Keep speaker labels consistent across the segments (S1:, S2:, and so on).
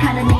S1: kind of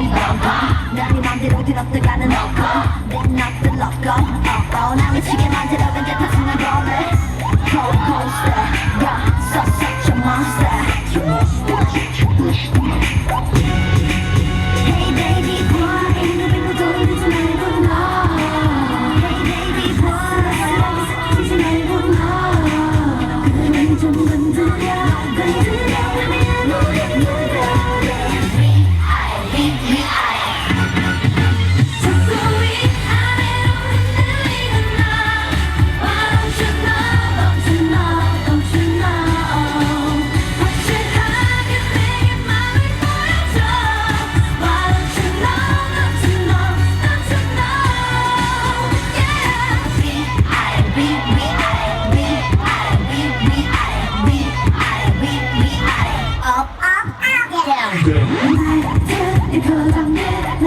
S1: เธอทำแน่ใน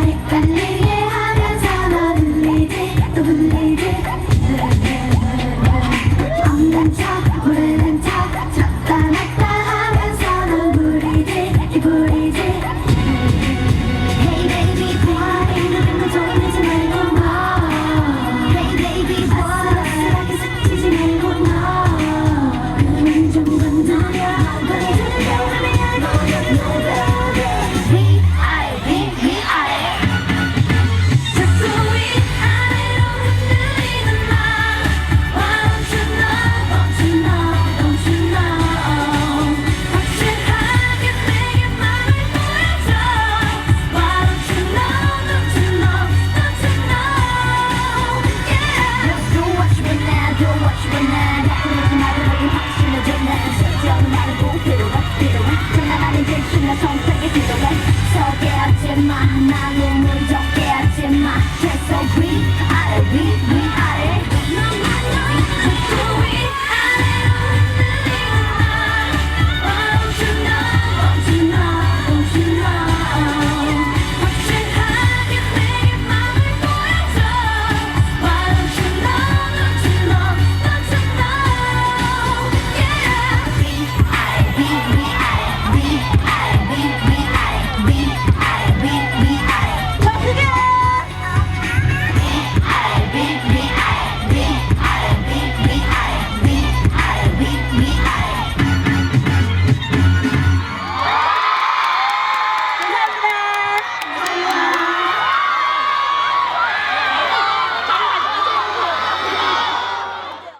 S1: 너는 나를 보필해 필요해 장난하는 게 신나 선택의 필요해. 서게 하지마 나는 무조